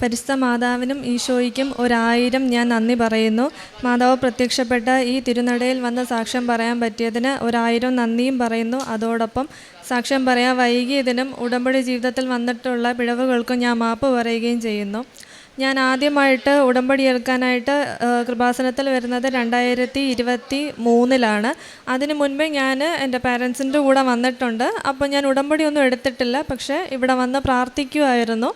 പരിശുദ്ധ മാതാവിനും ഈശോയ്ക്കും ഒരായിരം ഞാൻ നന്ദി പറയുന്നു. മാതാവ് പ്രത്യക്ഷപ്പെട്ട ഈ തിരുനടയിൽ വന്ന സാക്ഷ്യം പറയാൻ പറ്റിയതിന് ഒരായിരം നന്ദിയും പറയുന്നു. അതോടൊപ്പം സാക്ഷ്യം പറയാൻ വൈകിയതിനും ഉടമ്പടി ജീവിതത്തിൽ വന്നിട്ടുള്ള പിഴവുകൾക്കും ഞാൻ മാപ്പ് പറയുകയും ചെയ്യുന്നു. ഞാൻ ആദ്യമായിട്ട് ഉടമ്പടി എടുക്കാനായിട്ട് കൃപാസനത്തിൽ വരുന്നത് രണ്ടായിരത്തി ഇരുപത്തി മൂന്നിലാണ് അതിന് മുൻപേ ഞാൻ എന്റെ പാരൻസിന്റെ കൂടെ വന്നിട്ടുണ്ട്. അപ്പോൾ ഞാൻ ഉടമ്പടി ഒന്നും എടുത്തിട്ടില്ല. പക്ഷേ ഇവിടെ വന്ന് പ്രാർത്ഥിക്കുമായിരുന്നു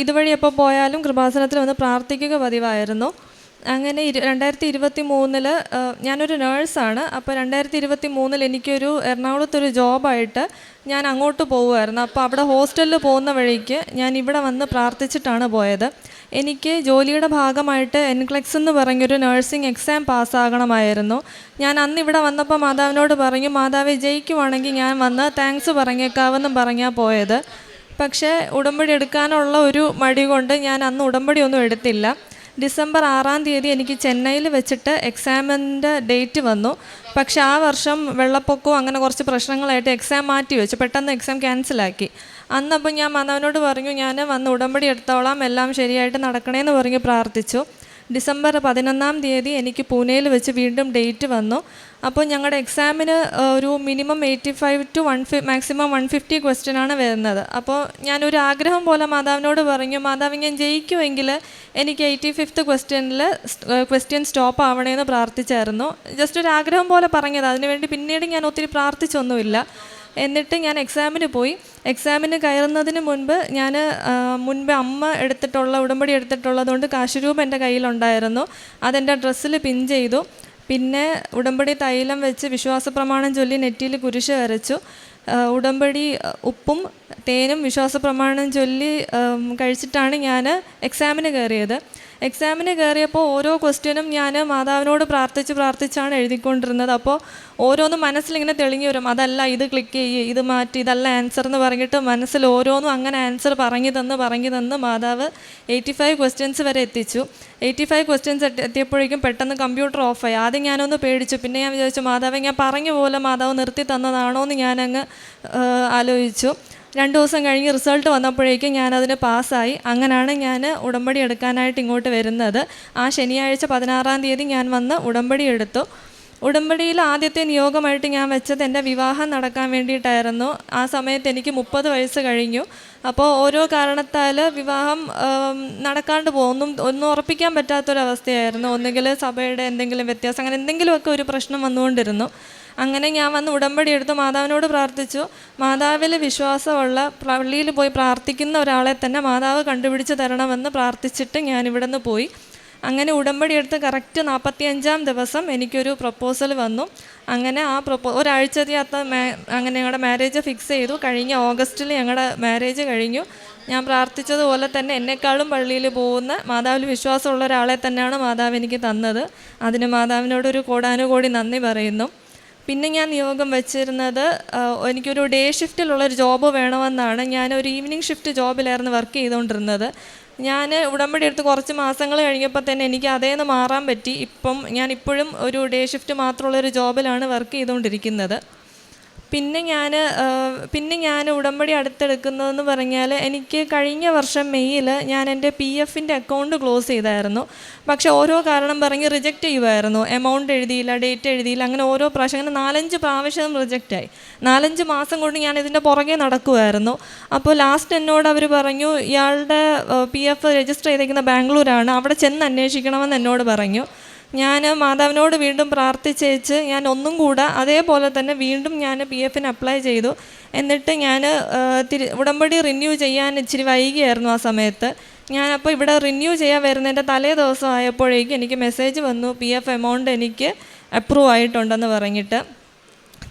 ഇതുവഴി എപ്പോൾ പോയാലും കൃപാസനത്തിൽ വന്ന് പ്രാർത്ഥിക്കുക പതിവായിരുന്നു. അങ്ങനെ ഇരു രണ്ടായിരത്തി ഇരുപത്തി മൂന്നിൽ ഞാനൊരു നേഴ്സാണ്. അപ്പോൾ രണ്ടായിരത്തി ഇരുപത്തി മൂന്നിൽ എനിക്കൊരു എറണാകുളത്തൊരു ജോബായിട്ട് ഞാൻ അങ്ങോട്ട് പോകുമായിരുന്നു അപ്പോൾ അവിടെ ഹോസ്റ്റലിൽ പോകുന്ന വഴിക്ക് ഞാൻ ഇവിടെ വന്ന് പ്രാർത്ഥിച്ചിട്ടാണ് പോയത്. എനിക്ക് ജോലിയുടെ ഭാഗമായിട്ട് എൻക്ലെക്സ് എന്ന് പറഞ്ഞൊരു നഴ്സിംഗ് എക്സാം പാസ്സാകണമായിരുന്നു. ഞാൻ അന്ന് ഇവിടെ വന്നപ്പോൾ മാതാവിനോട് പറഞ്ഞു മാതാവ് ജയിക്കുവാണെങ്കിൽ ഞാൻ വന്ന് താങ്ക്സ് പറഞ്ഞേക്കാവെന്നും പറഞ്ഞാൽ പോയത്. പക്ഷേ ഉടമ്പടി എടുക്കാനുള്ള ഒരു മടി കൊണ്ട് ഞാൻ അന്ന് ഉടമ്പടി ഒന്നും എടുത്തില്ല. ഡിസംബർ ആറാം തീയതി എനിക്ക് ചെന്നൈയിൽ വെച്ചിട്ട് എക്സാമിന്റെ ഡേറ്റ് വന്നു. പക്ഷെ ആ വർഷം വെള്ളപ്പൊക്കവും അങ്ങനെ കുറച്ച് പ്രശ്നങ്ങളായിട്ട് എക്സാം മാറ്റി വെച്ചു. പെട്ടെന്ന് എക്സാം ക്യാൻസലാക്കി. അന്നപ്പോൾ ഞാൻ മാതാവിനോട് പറഞ്ഞു ഞാൻ വന്ന് ഉടമ്പടി എടുത്തോളാം എല്ലാം ശരിയായിട്ട് നടക്കണേന്ന് പറഞ്ഞ് പ്രാർത്ഥിച്ചു. ഡിസംബർ പതിനൊന്നാം തീയതി എനിക്ക് പൂനെയിൽ വെച്ച് വീണ്ടും ഡേറ്റ് വന്നു. അപ്പോൾ ഞങ്ങളുടെ എക്സാമിന് ഒരു minimum eighty five to one phi maximum one fifty question ആണ് വരുന്നത്. അപ്പോൾ ഞാനൊരു ആഗ്രഹം പോലെ മാതാവിനോട് പറഞ്ഞു മാതാവ് ഞാൻ ജയിക്കുമെങ്കിൽ എനിക്ക് എയ്റ്റി ഫിഫ്ത്ത് ക്വസ്റ്റ്യനിൽ ക്വസ്റ്റ്യൻ സ്റ്റോപ്പ് ആവണേന്ന് പ്രാർത്ഥിച്ചായിരുന്നു. ജസ്റ്റ് ഒരു ആഗ്രഹം പോലെ പറഞ്ഞത്. അതിനുവേണ്ടി പിന്നീട് ഞാൻ ഒത്തിരി പ്രാർത്ഥിച്ചൊന്നുമില്ല. എന്നിട്ട് ഞാൻ എക്സാമിന് പോയി. എക്സാമിന് കയറുന്നതിന് മുൻപ് ഞാൻ മുൻപ് അമ്മ എടുത്തിട്ടുള്ള ഉടമ്പടി എടുത്തിട്ടുള്ളതുകൊണ്ട് കാശ് രൂപ എന്റെ കയ്യിലുണ്ടായിരുന്നു. അതെന്റെ ഡ്രസ്സിൽ പിൻ ചെയ്തു. പിന്നെ ഉടമ്പടി തൈലം വെച്ച് വിശ്വാസ പ്രമാണം ചൊല്ലി നെറ്റിയിൽ കുരിശ് വരച്ചു. ഉടമ്പടി ഉപ്പും തേനും വിശ്വാസ പ്രമാണം ചൊല്ലി കഴിച്ചിട്ടാണ് ഞാൻ എക്സാമിന് കയറിയത്. എക്സാമിന് കയറിയപ്പോൾ ഓരോ ക്വസ്റ്റ്യനും ഞാൻ മാതാവിനോട് പ്രാർത്ഥിച്ച് പ്രാർത്ഥിച്ചാണ് എഴുതിക്കൊണ്ടിരുന്നത്. അപ്പോൾ ഓരോന്നും മനസ്സിലിങ്ങനെ തെളിഞ്ഞു വരും. അതല്ല ഇത് ക്ലിക്ക് ചെയ്യ് ഇത് മാറ്റി ഇതല്ല ആൻസർ എന്ന് പറഞ്ഞിട്ട് മനസ്സിൽ ഓരോന്നും അങ്ങനെ ആൻസർ പറഞ്ഞു തന്ന് പറഞ്ഞു തന്ന് മാതാവ് എയ്റ്റി ഫൈവ് ക്വസ്റ്റ്യൻസ് വരെ എത്തിച്ചു. എയ്റ്റി ഫൈവ് ക്വസ്റ്റ്യൻസ് എത്തിയപ്പോഴേക്കും പെട്ടെന്ന് കമ്പ്യൂട്ടർ ഓഫായി ആദ്യം ഞാനൊന്ന് പേടിച്ചു. പിന്നെ ഞാൻ വിചാരിച്ചു മാതാവ് ഞാൻ പറഞ്ഞ പോലെ മാതാവ് നിർത്തി തന്നതാണോ എന്ന് ഞാനങ്ങ് ആലോചിച്ചു. രണ്ട് ദിവസം കഴിഞ്ഞ് റിസൾട്ട് വന്നപ്പോഴേക്കും ഞാനതിന് പാസ്സായി. അങ്ങനെയാണ് ഞാൻ ഉടമ്പടി എടുക്കാനായിട്ട് ഇങ്ങോട്ട് വരുന്നത്. ആ ശനിയാഴ്ച പതിനാറാം തീയതി ഞാൻ വന്ന് ഉടമ്പടി എടുത്തു. ഉടമ്പടിയിൽ ആദ്യത്തെ നിയോഗമായിട്ട് ഞാൻ വെച്ചത് എന്റെ വിവാഹം നടക്കാൻ വേണ്ടിയിട്ടായിരുന്നു. ആ സമയത്ത് എനിക്ക് മുപ്പത് വയസ്സ് കഴിഞ്ഞു. അപ്പോൾ ഓരോ കാരണത്താൽ വിവാഹം നടക്കാണ്ട് പോകും ഒന്നും ഒന്നും ഉറപ്പിക്കാൻ പറ്റാത്തൊരവസ്ഥയായിരുന്നു. ഒന്നുകിൽ സഭയുടെ എന്തെങ്കിലും വ്യത്യാസം അങ്ങനെ എന്തെങ്കിലുമൊക്കെ ഒരു പ്രശ്നം വന്നുകൊണ്ടിരുന്നു. അങ്ങനെ ഞാൻ വന്ന് ഉടമ്പടി എടുത്ത് മാതാവിനോട് പ്രാർത്ഥിച്ചു. മാതാവിൽ വിശ്വാസമുള്ള പള്ളിയിൽ പോയി പ്രാർത്ഥിക്കുന്ന ഒരാളെ തന്നെ മാതാവ് കണ്ടുപിടിച്ച് തരണമെന്ന് പ്രാർത്ഥിച്ചിട്ട് ഞാൻ ഇവിടെ നിന്ന് പോയി. അങ്ങനെ ഉടമ്പടി എടുത്ത് കറക്റ്റ് നാൽപ്പത്തി അഞ്ചാം ദിവസം എനിക്കൊരു പ്രപ്പോസൽ വന്നു. അങ്ങനെ ആ പ്രപ്പോ ഒരാഴ്ചത്തിനകത്ത് അങ്ങനെ ഞങ്ങളുടെ മാരേജ് ഫിക്സ് ചെയ്തു. കഴിഞ്ഞ ഓഗസ്റ്റിൽ ഞങ്ങളുടെ മാരേജ് കഴിഞ്ഞു. ഞാൻ പ്രാർത്ഥിച്ചതുപോലെ തന്നെ എന്നെക്കാളും പള്ളിയിൽ പോകുന്ന മാതാവിൽ വിശ്വാസമുള്ള ഒരാളെ തന്നെയാണ് മാതാവ് എനിക്ക് തന്നത്. അതിന് മാതാവിനോടൊരു കോടാനുകോടി നന്ദി പറയുന്നു. പിന്നെ ഞാൻ നിയോഗം വെച്ചിരുന്നത് എനിക്കൊരു ഡേ ഷിഫ്റ്റിലുള്ളൊരു ജോബ് വേണമെന്നാണ്. ഞാൻ ഒരു ഈവനിങ് ഷിഫ്റ്റ് ജോബിലായിരുന്നു വർക്ക് ചെയ്തുകൊണ്ടിരുന്നത് ഞാൻ ഉടമ്പടി എടുത്ത് കുറച്ച് മാസങ്ങൾ കഴിഞ്ഞപ്പോൾ തന്നെ എനിക്ക് അതേന്ന് മാറാൻ പറ്റി. ഇപ്പം ഞാൻ ഇപ്പോഴും ഒരു ഡേ ഷിഫ്റ്റ് മാത്രമുള്ളൊരു ജോബിലാണ് വർക്ക് ചെയ്തുകൊണ്ടിരിക്കുന്നത് പിന്നെ ഞാൻ പിന്നെ ഞാൻ ഉടമ്പടി അടുത്തെടുക്കുന്നതെന്ന് പറഞ്ഞാൽ എനിക്ക് കഴിഞ്ഞ വർഷം മെയ്യിൽ ഞാൻ എന്റെ പി എഫിന്റെ അക്കൗണ്ട് ക്ലോസ് ചെയ്തായിരുന്നു. പക്ഷേ ഓരോ കാരണം പറഞ്ഞ് റിജക്റ്റ് ചെയ്യുമായിരുന്നു എമൗണ്ട് എഴുതിയില്ല ഡേറ്റ് എഴുതിയില്ല അങ്ങനെ ഓരോ പ്രാവശ്യം അങ്ങനെ നാലഞ്ച് പ്രാവശ്യം റിജക്റ്റായി. നാലഞ്ച് മാസം കൊണ്ട് ഞാൻ ഇതിന്റെ പുറകെ നടക്കുമായിരുന്നു അപ്പോൾ ലാസ്റ്റ് എന്നോട് അവർ പറഞ്ഞു ഇയാളുടെ പി എഫ് രജിസ്റ്റർ ചെയ്തേക്കുന്ന ബാംഗ്ലൂരാണ് അവിടെ ചെന്ന് അന്വേഷിക്കണമെന്ന് എന്നോട് പറഞ്ഞു. ഞാൻ മാതാവിനോട് വീണ്ടും പ്രാർത്ഥിച്ചേച്ച് ഞാൻ ഒന്നും കൂടെ അതേപോലെ തന്നെ വീണ്ടും ഞാൻ പി എഫിന് അപ്ലൈ ചെയ്തു. എന്നിട്ട് ഞാൻ തിരി ഉടമ്പടി റിന്യൂ ചെയ്യാൻ ഇച്ചിരി വൈകിയായിരുന്നു ആ സമയത്ത്. ഞാനപ്പോൾ ഇവിടെ റിന്യൂ ചെയ്യാൻ വരുന്നതിന്റെ തലേ ദിവസം ആയപ്പോഴേക്കും എനിക്ക് മെസ്സേജ് വന്നു പി എഫ് എമൗണ്ട് എനിക്ക് അപ്രൂവ് ആയിട്ടുണ്ടെന്ന് പറഞ്ഞിട്ട്.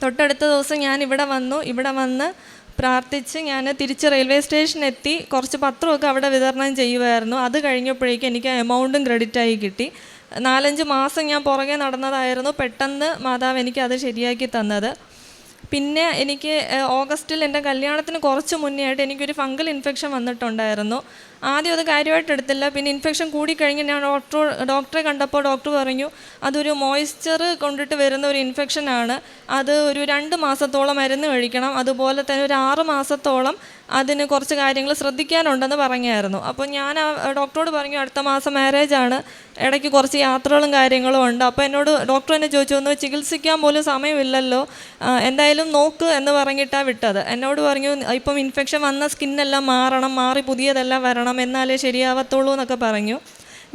തൊട്ടടുത്ത ദിവസം ഞാൻ ഇവിടെ വന്നു ഇവിടെ വന്ന് പ്രാർത്ഥിച്ച് ഞാൻ തിരിച്ച് റെയിൽവേ സ്റ്റേഷനെത്തി കുറച്ച് പത്രമൊക്കെ അവിടെ വിതരണം ചെയ്യുമായിരുന്നു. അത് കഴിഞ്ഞപ്പോഴേക്കും എനിക്ക് എമൗണ്ടും ക്രെഡിറ്റായി കിട്ടി. നാലഞ്ച് മാസം ഞാൻ പുറകെ നടന്നതായിരുന്നു പെട്ടെന്ന് മാതാവ് എനിക്ക് അത് ശരിയാക്കി തന്നത്. പിന്നെ എനിക്ക് ഓഗസ്റ്റിൽ എന്റെ കല്യാണത്തിന് കുറച്ച് മുന്നേ ആയിട്ട് എനിക്കൊരു ഫംഗൽ ഇൻഫെക്ഷൻ വന്നിട്ടുണ്ടായിരുന്നു. ആദ്യം അത് കാര്യമായിട്ട് എടുത്തില്ല. പിന്നെ ഇൻഫെക്ഷൻ കൂടിക്കഴിഞ്ഞ് ഞാൻ ഡോക്ടർ ഡോക്ടറെ കണ്ടപ്പോൾ ഡോക്ടർ പറഞ്ഞു അതൊരു മോയ്സ്ചർ കൊണ്ടിട്ട് വരുന്ന ഒരു ഇൻഫെക്ഷനാണ് അത് ഒരു രണ്ട് മാസത്തോളം മരുന്ന് കഴിക്കണം. അതുപോലെ തന്നെ ഒരു ആറ് മാസത്തോളം അതിന് കുറച്ച് കാര്യങ്ങൾ ശ്രദ്ധിക്കാനുണ്ടെന്ന് പറഞ്ഞായിരുന്നു. അപ്പോൾ ഞാൻ ഡോക്ടറോട് പറഞ്ഞു അടുത്ത മാസം മാരേജ് ആണ്. ഇടയ്ക്ക് കുറച്ച് യാത്രകളും കാര്യങ്ങളും ഉണ്ട്. അപ്പോൾ എന്നോട് ഡോക്ടർ എന്നെ ചോദിച്ചു ഒന്ന് ചികിത്സിക്കാൻ പോലും സമയമില്ലല്ലോ. എന്തായാലും നോക്ക് എന്ന് പറഞ്ഞിട്ടാണ് വിട്ടത്. എന്നോട് പറഞ്ഞു ഇപ്പം ഇൻഫെക്ഷൻ വന്ന സ്കിന്നെല്ലാം മാറണം മാറി പുതിയതെല്ലാം വരണം എന്നാലേ ശരിയാവത്തുള്ളൂ എന്നൊക്കെ പറഞ്ഞു.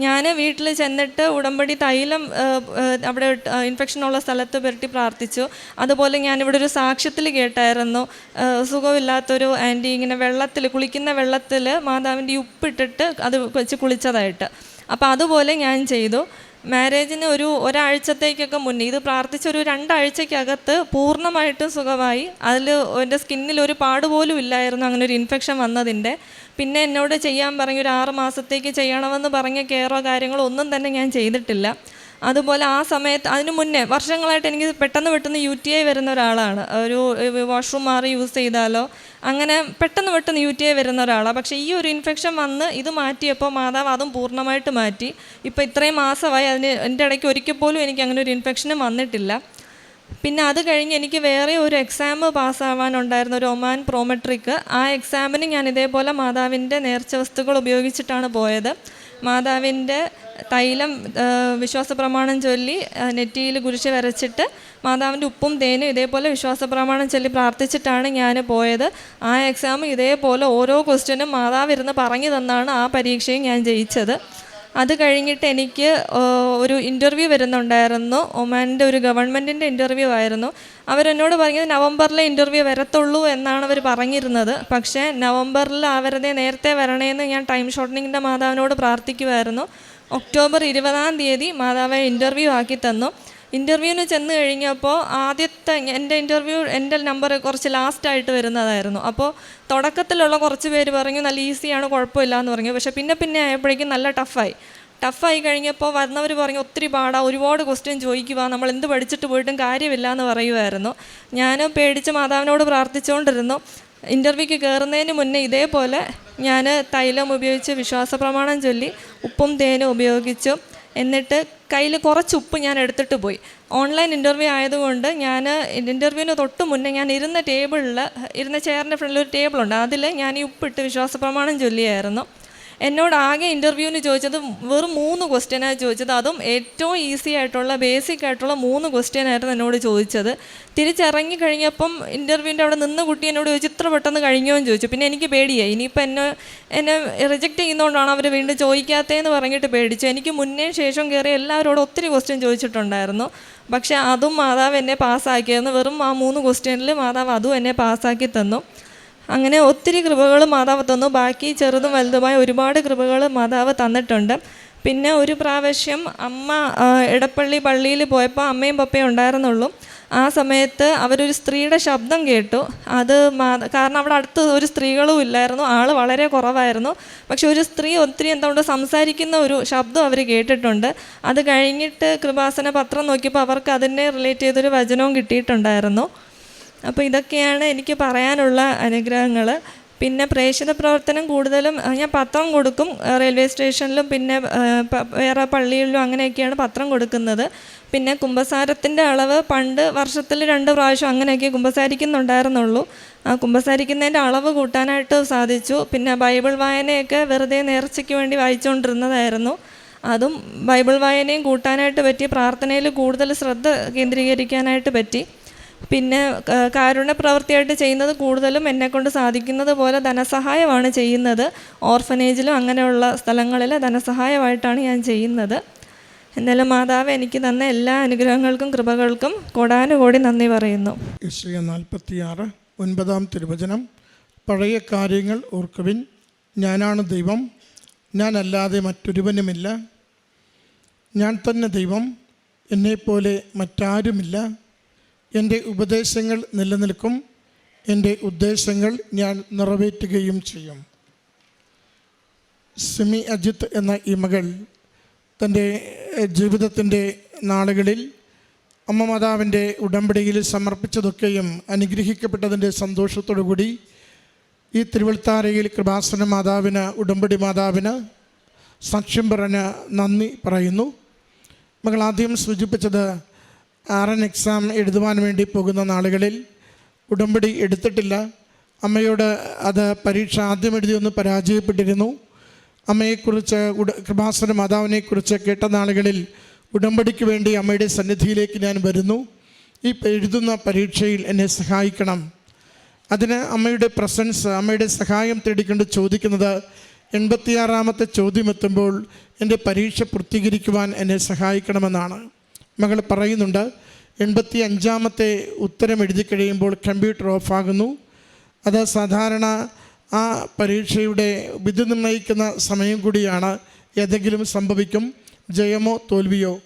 ഞാൻ വീട്ടിൽ ചെന്നിട്ട് ഉടമ്പടി തൈലം അവിടെ ഇൻഫെക്ഷൻ ഉള്ള സ്ഥലത്ത് പുരട്ടി പ്രാർത്ഥിച്ചു. അതുപോലെ ഞാനിവിടെ ഒരു സാക്ഷ്യത്തിൽ കേട്ടായിരുന്നു. സുഖമില്ലാത്തൊരു ആന്റി ഇങ്ങനെ വെള്ളത്തിൽ കുളിക്കുന്ന വെള്ളത്തിൽ മാതാവിന്റെ ഉപ്പിട്ടിട്ട് അത് വെച്ച് കുളിച്ചതായിട്ട്. അപ്പോൾ അതുപോലെ ഞാൻ ചെയ്തു. മാരേജിന് ഒരു ഒരാഴ്ചത്തേക്കൊക്കെ മുന്നേ ഇത് പ്രാർത്ഥിച്ച ഒരു രണ്ടാഴ്ചക്കകത്ത് പൂർണമായിട്ടും സുഖമായി. അതിൽ എന്റെ സ്കിന്നിൽ ഒരു പാട് പോലും ഇല്ലായിരുന്നു അങ്ങനെ ഒരു ഇൻഫെക്ഷൻ വന്നതിന്റെ. പിന്നെ എന്നോട് ചെയ്യാൻ പറഞ്ഞ ഒരു ആറ് മാസത്തേക്ക് ചെയ്യണമെന്ന് പറഞ്ഞ കെയറോ കാര്യങ്ങളോ ഒന്നും തന്നെ ഞാൻ ചെയ്തിട്ടില്ല. അതുപോലെ ആ സമയത്ത് അതിന് മുന്നേ വർഷങ്ങളായിട്ട് എനിക്ക് പെട്ടെന്ന് പെട്ടെന്ന് യു ടി ഐ വരുന്ന ഒരാളാണ്. ഒരു വാഷ്റൂം മാറി യൂസ് ചെയ്താലോ അങ്ങനെ പെട്ടെന്ന് പെട്ടെന്ന് യു ടി ഐ വരുന്ന ഒരാളാണ്. പക്ഷേ ഈ ഒരു ഇൻഫെക്ഷൻ വന്ന് ഇത് മാറ്റിയപ്പോൾ മാതാവ് അതും പൂർണമായിട്ട് മാറ്റി. ഇപ്പോൾ ഇത്രയും മാസമായി അതിന് എന്റെ ഇടയ്ക്ക് ഒരിക്കൽ പോലും എനിക്ക് അങ്ങനെ ഒരു ഇൻഫെക്ഷനും വന്നിട്ടില്ല. പിന്നെ അത് കഴിഞ്ഞ് എനിക്ക് വേറെ ഒരു എക്സാം പാസ്സാവാനുണ്ടായിരുന്ന ഒരു ഒമാൻ പ്രോമെട്രിക്ക് ആ എക്സാമിന് ഞാൻ ഇതേപോലെ മാതാവിന്റെ നേർച്ച വസ്തുക്കൾ ഉപയോഗിച്ചിട്ടാണ് പോയത്. മാതാവിന്റെ തൈലം വിശ്വാസ പ്രമാണം ചൊല്ലി നെറ്റിയിൽ കുരിശ് വരച്ചിട്ട് മാതാവിന്റെ ഉപ്പും തേനും ഇതേപോലെ വിശ്വാസ പ്രമാണം ചൊല്ലി പ്രാർത്ഥിച്ചിട്ടാണ് ഞാൻ പോയത്. ആ എക്സാം ഇതേപോലെ ഓരോ ക്വസ്റ്റ്യനും മാതാവ് ഇരുന്ന് പറഞ്ഞു തന്നാണ് ആ പരീക്ഷയും ഞാൻ ജയിച്ചത്. അത് കഴിഞ്ഞിട്ട് എനിക്ക് ഒരു ഇന്റർവ്യൂ വരുന്നുണ്ടായിരുന്നു. ഒമാന്റെ ഒരു ഗവൺമെന്റിന്റെ ഇന്റർവ്യൂ ആയിരുന്നു. അവരെന്നോട് പറഞ്ഞത് നവംബറിലെ ഇന്റർവ്യൂ വരത്തുള്ളൂ എന്നാണ് അവർ പറഞ്ഞിരുന്നത്. പക്ഷേ നവംബറിൽ അവരതെ നേരത്തെ വരണേന്ന് ഞാൻ ടൈം ഷോർട്ടനിങ്ങിന്റെ മാതാവിനോട് പ്രാർത്ഥിക്കുമായിരുന്നു ഒക്ടോബർ ഇരുപതാം തീയതി മാതാവെ ഇന്റർവ്യൂ ആക്കി തന്നു. ഇന്റർവ്യൂവിന് ചെന്ന് കഴിഞ്ഞപ്പോൾ ആദ്യത്തെ എന്റെ ഇന്റർവ്യൂ എന്റെ നമ്പർ കുറച്ച് ലാസ്റ്റായിട്ട് വരുന്നതായിരുന്നു. അപ്പോൾ തുടക്കത്തിലുള്ള കുറച്ച് പേര് പറഞ്ഞു നല്ല ഈസിയാണ് കുഴപ്പമില്ല എന്ന് പറഞ്ഞു. പക്ഷേ പിന്നെ പിന്നെ ആയപ്പോഴേക്കും നല്ല ടഫായി ടഫായി കഴിഞ്ഞപ്പോൾ വരുന്നവർ പറഞ്ഞു ഒത്തിരി പാടാ ഒരുപാട് ക്വസ്റ്റ്യൻ ചോദിക്കുക നമ്മൾ എന്ത് പഠിച്ചിട്ട് പോയിട്ടും കാര്യമില്ല എന്ന് പറയുമായിരുന്നു. ഞാൻ പേടിച്ച് മാതാവിനോട് പ്രാർത്ഥിച്ചുകൊണ്ടിരുന്നു. ഇന്റർവ്യൂക്ക് കയറുന്നതിന് മുന്നേ ഇതേപോലെ ഞാൻ തൈലം ഉപയോഗിച്ച് വിശ്വാസ പ്രമാണം ചൊല്ലി ഉപ്പും തേനും ഉപയോഗിച്ചു. എന്നിട്ട് കയ്യിൽ കുറച്ച് ഉപ്പ് ഞാൻ എടുത്തിട്ട് പോയി. ഓൺലൈൻ ഇന്റർവ്യൂ ആയതുകൊണ്ട് ഞാൻ ഇന്റർവ്യൂവിന് തൊട്ട് മുന്നേ ഞാൻ ഇരുന്ന ടേബിളിൽ ഇരുന്ന ചെയറിന്റെ ഫ്രണ്ടിൽ ഒരു ടേബിളുണ്ട് അതിൽ ഞാൻ ഈ ഉപ്പിട്ട് വിശ്വാസ പ്രമാണം ചൊല്ലിയായിരുന്നു. എന്നോട് ആകെ ഇന്റർവ്യൂവിന് ചോദിച്ചത് വെറും മൂന്ന് ക്വസ്റ്റ്യനാണ് ചോദിച്ചത്. അതും ഏറ്റവും ഈസി ആയിട്ടുള്ള ബേസിക് ആയിട്ടുള്ള മൂന്ന് ക്വസ്റ്റ്യനായിരുന്നു എന്നോട് ചോദിച്ചത്. തിരിച്ചിറങ്ങി കഴിഞ്ഞപ്പം ഇന്റർവ്യൂവിന്റെ അവിടെ നിന്ന് കുട്ടി എന്നോട് ചോദിച്ചു ഇത്ര പെട്ടെന്ന് കഴിഞ്ഞോ? എന്ന് ചോദിച്ചു. പിന്നെ എനിക്ക് പേടിയായി. ഇനിയിപ്പോൾ എന്നെ എന്നെ റിജക്റ്റ് ചെയ്യുന്നതുകൊണ്ടാണ് അവർ വീണ്ടും ചോദിക്കാത്തതെന്ന് പറഞ്ഞിട്ട് പേടിച്ചു. എനിക്ക് മുന്നേ ശേഷം കയറി എല്ലാവരോടും ഒത്തിരി ക്വസ്റ്റ്യൻ ചോദിച്ചിട്ടുണ്ടായിരുന്നു. പക്ഷേ അതും മാതാവ് എന്നെ പാസ്സാക്കിയായിരുന്നു വെറും ആ മൂന്ന് ക്വസ്റ്റ്യനിൽ മാതാവ് അതും എന്നെ പാസ്സാക്കി തന്നു. അങ്ങനെ ഒത്തിരി കൃപകൾ മാതാവ് തന്നു. ബാക്കി ചെറുതും വലുതുമായ ഒരുപാട് കൃപകൾ മാതാവ് തന്നിട്ടുണ്ട്. പിന്നെ ഒരു പ്രാവശ്യം അമ്മ ഇടപ്പള്ളി പള്ളിയിൽ പോയപ്പോൾ അമ്മയും പപ്പയും ഉണ്ടായിരുന്നുള്ളൂ. ആ സമയത്ത് അവരൊരു സ്ത്രീയുടെ ശബ്ദം കേട്ടു. അത് കാരണം അവിടെ അടുത്ത് ഒരു സ്ത്രീകളും ഇല്ലായിരുന്നു. ആൾ വളരെ കുറവായിരുന്നു. പക്ഷെ ഒരു സ്ത്രീ ഒത്തിരി എന്തുകൊണ്ട് സംസാരിക്കുന്ന ഒരു ശബ്ദം അവർ കേട്ടിട്ടുണ്ട്. അത് കഴിഞ്ഞിട്ട് കൃപാസന പത്രം നോക്കിയപ്പോൾ അവർക്ക് അതിനെ റിലേറ്റ് ചെയ്തൊരു വചനവും കിട്ടിയിട്ടുണ്ടായിരുന്നു. അപ്പോൾ ഇതൊക്കെയാണ് എനിക്ക് പറയാനുള്ള അനുഗ്രഹങ്ങൾ പിന്നെ പ്രേക്ഷിത പ്രവർത്തനം കൂടുതലും ഞാൻ പത്രം കൊടുക്കും. റെയിൽവേ സ്റ്റേഷനിലും പിന്നെ വേറെ പള്ളികളിലും അങ്ങനെയൊക്കെയാണ് പത്രം കൊടുക്കുന്നത്. പിന്നെ കുമ്പസാരത്തിന്റെ അളവ് പണ്ട് വർഷത്തിൽ രണ്ട് പ്രാവശ്യം അങ്ങനെയൊക്കെ കുമ്പസാരിക്കുന്നുണ്ടായിരുന്നുള്ളൂ. ആ കുമ്പസാരിക്കുന്നതിന്റെ അളവ് കൂട്ടാനായിട്ട് സാധിച്ചു. പിന്നെ ബൈബിൾ വായനയൊക്കെ വെറുതെ നേർച്ചയ്ക്ക് വേണ്ടി വായിച്ചുകൊണ്ടിരുന്നതായിരുന്നു. അതും ബൈബിൾ വായനയും കൂട്ടാനായിട്ട് പറ്റി പ്രാർത്ഥനയിൽ കൂടുതൽ ശ്രദ്ധ കേന്ദ്രീകരിക്കാനായിട്ട് പറ്റി. പിന്നെ കാരുണ്യ പ്രവൃത്തിയായിട്ട് ചെയ്യുന്നത് കൂടുതലും എന്നെക്കൊണ്ട് സാധിക്കുന്നത് പോലെ ധനസഹായമാണ് ചെയ്യുന്നത്. ഓർഫനേജിലും അങ്ങനെയുള്ള സ്ഥലങ്ങളിൽ ധനസഹായമായിട്ടാണ് ഞാൻ ചെയ്യുന്നത്. എന്നാലും മാതാവ് എനിക്ക് തന്ന എല്ലാ അനുഗ്രഹങ്ങൾക്കും കൃപകൾക്കും കോടാനുകോടി നന്ദി പറയുന്നു. നാൽപ്പത്തിയാറ് ഒൻപതാം തിരുവചനം. പഴയ കാര്യങ്ങൾ ഓർക്കുവിൻ. ഞാനാണ് ദൈവം. ഞാനല്ലാതെ മറ്റൊരുവനുമില്ല. ഞാൻ തന്നെ ദൈവം. എന്നെപ്പോലെ മറ്റാരുമില്ല. എന്റെ ഉപദേശങ്ങൾ നിലനിൽക്കും. എന്റെ ഉദ്ദേശങ്ങൾ ഞാൻ നിറവേറ്റുകയും ചെയ്യും. സിമി അജിത്ത് എന്ന ഈ മകൾ തന്റെ ജീവിതത്തിന്റെ നാളുകളിൽ അമ്മ മാതാവിന്റെ ഉടമ്പടിയിൽ സമർപ്പിച്ചതൊക്കെയും അനുഗ്രഹിക്കപ്പെട്ടതിന്റെ കൂടി ഈ തിരുവൾത്താരയിൽ കൃപാസന മാതാവിന് ഉടമ്പടി മാതാവിന് സാക്ഷ്യം പറഞ്ഞ് നന്ദി പറയുന്നു. മകൾ ആദ്യം സൂചിപ്പിച്ചത് ആർ എൻ എക്സാം എഴുതുവാൻ വേണ്ടി പോകുന്ന നാളുകളിൽ ഉടമ്പടി എടുത്തിട്ടില്ല. അമ്മയോട് അത് പരീക്ഷ ആദ്യം എഴുതിയൊന്ന് പരാജയപ്പെട്ടിരുന്നു. അമ്മയെക്കുറിച്ച് കൃപാസന മാതാവിനെക്കുറിച്ച് കേട്ട നാളുകളിൽ ഉടമ്പടിക്ക് വേണ്ടി അമ്മയുടെ സന്നിധിയിലേക്ക് ഞാൻ വരുന്നു. ഈ എഴുതുന്ന പരീക്ഷയിൽ എന്നെ സഹായിക്കണം. അതിന് അമ്മയുടെ പ്രസൻസ് അമ്മയുടെ സഹായം തേടിക്കൊണ്ട് ചോദിക്കുന്നത് എൺപത്തിയാറാമത്തെ ചോദ്യം എത്തുമ്പോൾ എന്റെ പരീക്ഷ പൂർത്തീകരിക്കുവാൻ എന്നെ സഹായിക്കണമെന്നാണ്. മകൾ പറയുന്നുണ്ട് എൺപത്തി അഞ്ചാമത്തെ ഉത്തരം എഴുതി കഴിയുമ്പോൾ കമ്പ്യൂട്ടർ ഓഫാകുന്നു അത് സാധാരണ ആ പരീക്ഷയുടെ വിധി നിർണയിക്കുന്ന സമയം കൂടിയാണ് ഏതെങ്കിലും സംഭവിക്കും. ജയമോ തോൽവിയോ?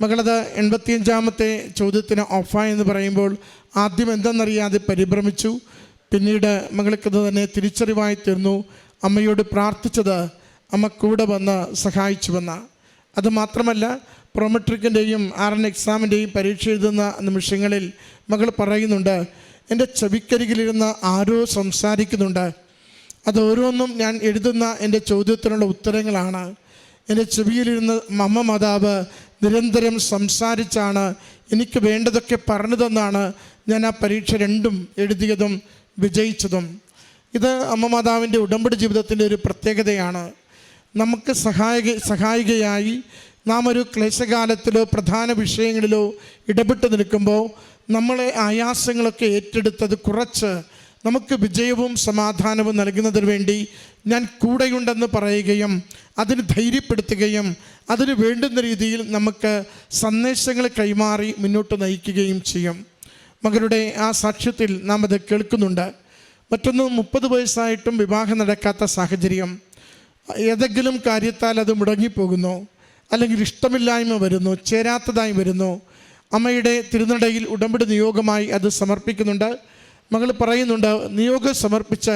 മകളത് എൺപത്തിയഞ്ചാമത്തെ ചോദ്യത്തിന് ഓഫായി എന്ന് പറയുമ്പോൾ ആദ്യം എന്തെന്നറിയാതെ പരിഭ്രമിച്ചു. പിന്നീട് മകൾക്കത് തന്നെ തിരിച്ചറിവായി തീർന്നു. അമ്മയോട് പ്രാർത്ഥിച്ചത് അമ്മ കൂടെ വന്ന് അത് മാത്രമല്ല പ്രൊമെട്രിക്കിന്റെയും ആർ എൻ എക്സാമിന്റെയും പരീക്ഷ എഴുതുന്ന നിമിഷങ്ങളിൽ മകൾ പറയുന്നുണ്ട് എന്റെ ചെവിക്കരികിലിരുന്ന് ആരോ സംസാരിക്കുന്നുണ്ട്. അത് ഓരോന്നും ഞാൻ എഴുതുന്ന എന്റെ ചോദ്യത്തിനുള്ള ഉത്തരങ്ങളാണ്. എന്റെ ചെവിയിലിരുന്ന് മമ്മ മാതാവ് നിരന്തരം സംസാരിച്ചാണ് എനിക്ക് വേണ്ടതൊക്കെ പറഞ്ഞതെന്നാണ് ഞാൻ ആ പരീക്ഷ രണ്ടും എഴുതിയതും വിജയിച്ചതും. ഇത് അമ്മ മാതാവിന്റെ ഉടമ്പടി ജീവിതത്തിന്റെ ഒരു പ്രത്യേകതയാണ്. നമുക്ക് സഹായിക സഹായികയായി നാം ഒരു ക്ലേശകാലത്തിലോ പ്രധാന വിഷയങ്ങളിലോ ഇടപെട്ട് നിൽക്കുമ്പോൾ നമ്മളെ ആയാസങ്ങളൊക്കെ ഏറ്റെടുത്തത് കുറച്ച് നമുക്ക് വിജയവും സമാധാനവും നൽകുന്നതിന് വേണ്ടി ഞാൻ കൂടെയുണ്ടെന്ന് പറയുകയും അതിന് ധൈര്യപ്പെടുത്തുകയും അതിന് വേണ്ടുന്ന രീതിയിൽ നമുക്ക് സന്ദേശങ്ങൾ കൈമാറി മുന്നോട്ട് നയിക്കുകയും ചെയ്യും. മകളുടെ ആ സാക്ഷ്യത്തിൽ നാം അത് കേൾക്കുന്നുണ്ട്. മറ്റൊന്ന് മുപ്പത് വയസ്സായിട്ടും വിവാഹം നടക്കാത്ത സാഹചര്യം. ഏതെങ്കിലും കാര്യത്താൽ അത് മുടങ്ങിപ്പോകുന്നു. അല്ലെങ്കിൽ ഇഷ്ടമില്ലായ്മ വരുന്നു ചേരാത്തതായി വരുന്നു. അമ്മയുടെ തിരുനടയിൽ ഉടമ്പടി നിയോഗമായി അത് സമർപ്പിക്കുന്നുണ്ട്. മകൾ പറയുന്നുണ്ട് നിയോഗം സമർപ്പിച്ച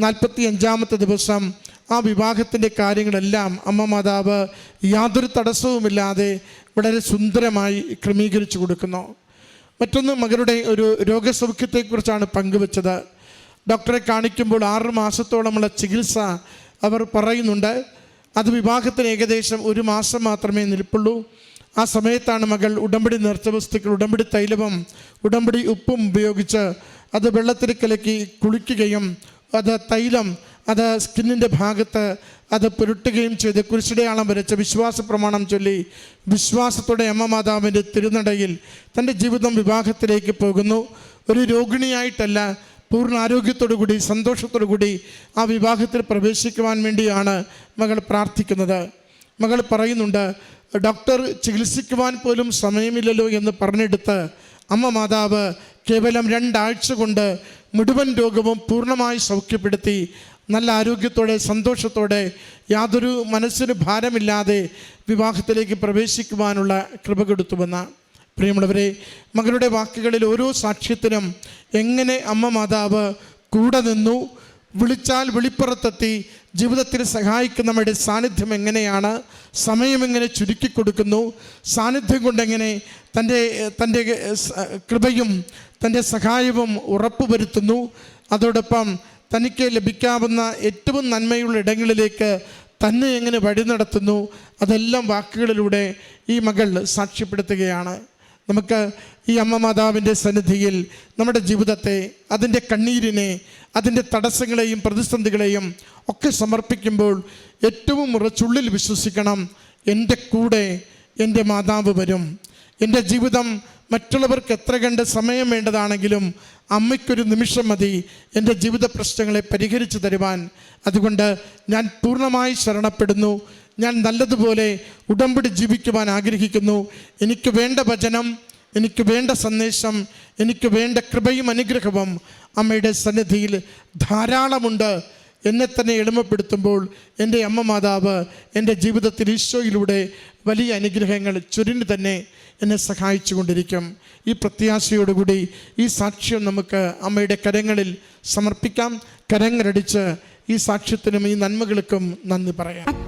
നാൽപ്പത്തി അഞ്ചാമത്തെ ദിവസം ആ വിവാഹത്തിന്റെ കാര്യങ്ങളെല്ലാം അമ്മ മാതാവ് യാതൊരു തടസ്സവുമില്ലാതെ വളരെ സുന്ദരമായി ക്രമീകരിച്ചു കൊടുക്കുന്നു. മറ്റൊന്ന് മകളുടെ ഒരു രോഗസൗഖ്യത്തെക്കുറിച്ചാണ് പങ്കുവച്ചത്. ഡോക്ടറെ കാണിക്കുമ്പോൾ ആറ് മാസത്തോളമുള്ള ചികിത്സ അവർ പറയുന്നുണ്ട്. അത് വിവാഹത്തിന് ഏകദേശം ഒരു മാസം മാത്രമേ നിൽപ്പുള്ളൂ. ആ സമയത്താണ് മകൾ ഉടമ്പടി നേർച്ച വസ്തുക്കൾ ഉടമ്പടി തൈലവും ഉടമ്പടി ഉപ്പും ഉപയോഗിച്ച് അത് വെള്ളത്തിൽ കലക്കി കുളിക്കുകയും അത് തൈലം അത് സ്കിന്നിന്റെ ഭാഗത്ത് അത് പുരട്ടുകയും ചെയ്ത് കുരിശടയാളം വരച്ച വിശ്വാസ പ്രമാണം ചൊല്ലി വിശ്വാസത്തോടെ അമ്മ മാതാവിന്റെ തിരുനടയിൽ തന്റെ ജീവിതം വിവാഹത്തിലേക്ക് പോകുന്നു. ഒരു രോഗിണിയായിട്ടല്ല പൂർണ ആരോഗ്യത്തോടു കൂടി സന്തോഷത്തോടു കൂടി ആ വിവാഹത്തിൽ പ്രവേശിക്കുവാൻ വേണ്ടിയാണ് മകൾ പ്രാർത്ഥിക്കുന്നത്. മകൾ പറയുന്നുണ്ട് ഡോക്ടർ ചികിത്സിക്കുവാൻ പോലും സമയമില്ലല്ലോ എന്ന് പറഞ്ഞെടുത്ത് അമ്മ മാതാവ് കേവലം രണ്ടാഴ്ച കൊണ്ട് മുഴുവൻ രോഗവും പൂർണമായി സൗഖ്യപ്പെടുത്തി നല്ല ആരോഗ്യത്തോടെ സന്തോഷത്തോടെ യാതൊരു മനസ്സിന് ഭാരമില്ലാതെ വിവാഹത്തിലേക്ക് പ്രവേശിക്കുവാനുള്ള കൃപ കൊടുത്തുവെന്ന പ്രിയമുള്ളവരെ മകളുടെ വാക്കുകളിൽ ഓരോ സാക്ഷ്യത്തിനും എങ്ങനെ അമ്മ മാതാവ് കൂടെ നിന്നു വിളിച്ചാൽ വിളിപ്പുറത്തെത്തി ജീവിതത്തിൽ സഹായിക്കുന്നവരുടെ സാന്നിധ്യം എങ്ങനെയാണ് സമയം എങ്ങനെ ചുരുക്കി കൊടുക്കുന്നു സാന്നിധ്യം കൊണ്ടെങ്ങനെ തന്റെ തന്റെ കൃപയും തന്റെ സഹായവും ഉറപ്പുവരുത്തുന്നു അതോടൊപ്പം തനിക്ക് ലഭിക്കാവുന്ന ഏറ്റവും നന്മയുള്ള ഇടങ്ങളിലേക്ക് തന്നെ എങ്ങനെ വഴി നടത്തുന്നു അതെല്ലാം വാക്കുകളിലൂടെ ഈ മകൾ സാക്ഷ്യപ്പെടുത്തുകയാണ്. നമുക്ക് ഈ അമ്മ മാതാവിന്റെ സന്നിധിയിൽ നമ്മുടെ ജീവിതത്തെ അതിന്റെ കണ്ണീരിനെ അതിന്റെ തടസ്സങ്ങളെയും പ്രതിസന്ധികളെയും ഒക്കെ സമർപ്പിക്കുമ്പോൾ ഏറ്റവും ഉറച്ചുള്ളിൽ വിശ്വസിക്കണം എന്റെ കൂടെ എന്റെ മാതാവ് വരും. എന്റെ ജീവിതം മറ്റുള്ളവർക്ക് എത്ര കണ്ട് സമയം വേണ്ടതാണെങ്കിലും അമ്മയ്ക്കൊരു നിമിഷം മതി എന്റെ ജീവിത പ്രശ്നങ്ങളെ പരിഹരിച്ചു തരുവാൻ. അതുകൊണ്ട് ഞാൻ പൂർണമായി ശരണപ്പെടുന്നു. ഞാൻ നല്ലതുപോലെ ഉടമ്പടി ജീവിക്കുവാൻ ആഗ്രഹിക്കുന്നു. എനിക്ക് വേണ്ട വചനം എനിക്ക് വേണ്ട സന്ദേശം എനിക്ക് വേണ്ട കൃപയും അനുഗ്രഹവും അമ്മയുടെ സന്നിധിയിൽ ധാരാളമുണ്ട്. എന്നെ തന്നെ എളിമപ്പെടുത്തുമ്പോൾ എന്റെ അമ്മ മാതാവ് എന്റെ ജീവിതത്തിൽ ഈശോയിലൂടെ വലിയ അനുഗ്രഹങ്ങൾ ചുരുങ്ങി തന്നെ എന്നെ സഹായിച്ചു കൊണ്ടിരിക്കും. ഈ പ്രത്യാശയോടുകൂടി ഈ സാക്ഷ്യം നമുക്ക് അമ്മയുടെ കരങ്ങളിൽ സമർപ്പിക്കാം. കരങ്ങളടിച്ച് ഈ സാക്ഷ്യത്തിനും ഈ നന്മകൾക്കും നന്ദി പറയാം.